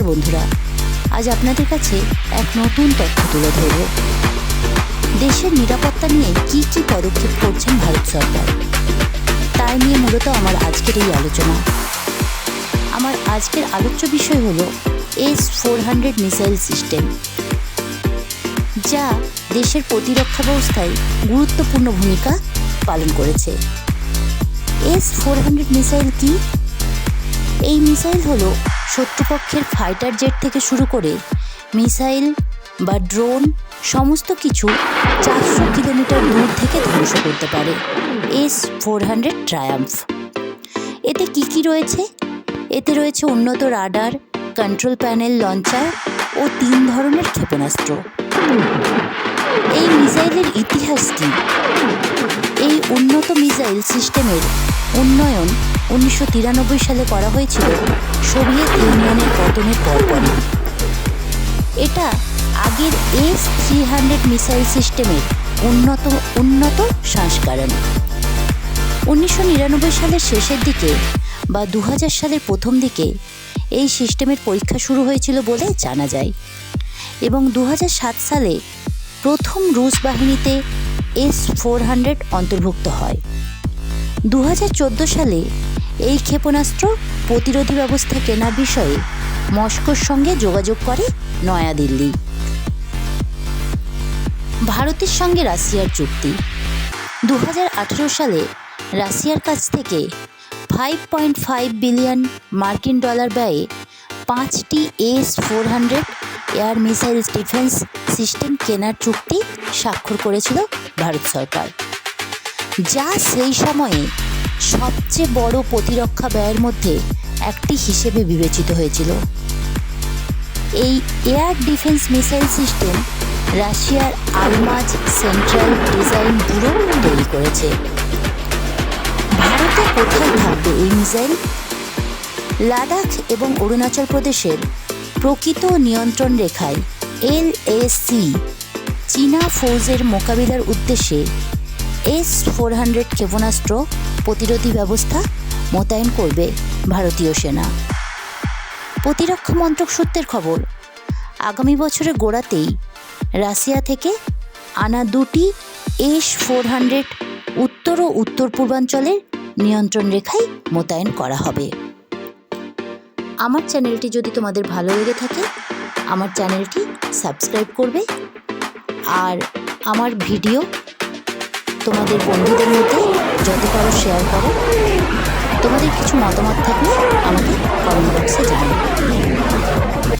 নমস্কার বন্ধুরা, আজ আপনাদের কাছে এক নতুন তথ্য তুলে ধরব। দেশের নিরাপত্তা নিয়ে কি কি পদক্ষেপ করছেন ভারত সরকার তাই নিয়ে মূলত আমার আজকের এই আলোচনা। আমার আজকের আলোচ্য বিষয় হলো S four hundred missile system, যা দেশের প্রতিরক্ষা ব্যবস্থায় গুরুত্বপূর্ণ ভূমিকা পালন করেছে। এস ফোর হান্ড্রেড মিসাইল কি? এই মিসাইল হলো শত্রুপক্ষের ফাইটার জেট থেকে শুরু করে মিসাইল বা ড্রোন সমস্ত কিছু চারশো কিলোমিটার দূর থেকে ধ্বংস করতে পারে। এস ফোর হান্ড্রেড ট্রায়াম্ফ এতে কি কি রয়েছে? এতে রয়েছে উন্নত রাডার কন্ট্রোল প্যানেল লঞ্চার ও তিন ধরনের ক্ষেপণাস্ত্র। এই মিসাইলের ইতিহাস কি? এই উন্নত মিসাইল সিস্টেমের উন্নয়ন উনিশশো তিরানব্বই সালে করা হয়েছিল সোভিয়েত ইউনিয়নের পতনের পরপরই। এটা আগের এস থ্রি হান্ড্রেড মিসাইল সিস্টেমের উন্নত উন্নত সংস্করণ। উনিশশো নিরানব্বই সালের শেষের দিকে বা দু হাজার সালের প্রথম দিকে এই সিস্টেমের পরীক্ষা শুরু হয়েছিল বলে জানা যায়। এবং দু হাজার সাত সালে প্রথম রুশ বাহিনীতে এস ফোর হান্ড্রেড অন্তর্ভুক্ত হয়। দু হাজার চোদ্দ সালে এই ক্ষেপণাস্ত্র প্রতিরোধী ব্যবস্থা কেনার বিষয়ে মস্কোর সঙ্গে যোগাযোগ করে নয়াদিল্লি ভারতের সঙ্গে রাশিয়ার চুক্তি। দু হাজার আঠেরো সালে রাশিয়ার কাছ থেকে ফাইভ পয়েন্ট ফাইভ বিলিয়ন মার্কিন ডলার ব্যয়ে পাঁচটি S four hundred air missile defence system কেনার চুক্তি স্বাক্ষর করেছিল ভারত সরকার। যা সেই সময়ে সবচেয়ে বড় প্রতিরক্ষা ব্যয়ের মধ্যে একটি হিসেবে বিবেচিত হয়েছিল। এই এয়ার ডিফেন্স মিসাইল সিস্টেম রাশিয়ার আলমাজ সেন্ট্রাল ডিজাইন ব্যুরো তৈরি করেছে। ভারতে কোথায় থাকবে এই মিসাইল? লাদাখ এবং অরুণাচল প্রদেশের প্রকৃত নিয়ন্ত্রণ রেখায় এলএসি চীনা ফৌজের মোকাবিলার উদ্দেশ্যে এস ফোর হান্ড্রেড ক্ষেপণাস্ত্র প্রতিরোধী ব্যবস্থা মোতায়েন করবে ভারতীয় সেনা। প্রতিরক্ষা মন্ত্রক সূত্রের খবর, আগামী বছরের গোড়াতেই রাশিয়া থেকে আনা দুটি এস ফোর হান্ড্রেড উত্তর ও উত্তর পূর্বাঞ্চলের নিয়ন্ত্রণ রেখায় মোতায়েন করা হবে। আমার চ্যানেলটি যদি তোমাদের ভালো লেগে থাকে, আমার চ্যানেলটি সাবস্ক্রাইব করবে। আর আমার ভিডিও তোমাদের বন্ধুদের মধ্যে যত পারো শেয়ার করো, তোমাদের কিছু মতামত থাকলে আমাকে কমেন্ট বক্সে জানাবে।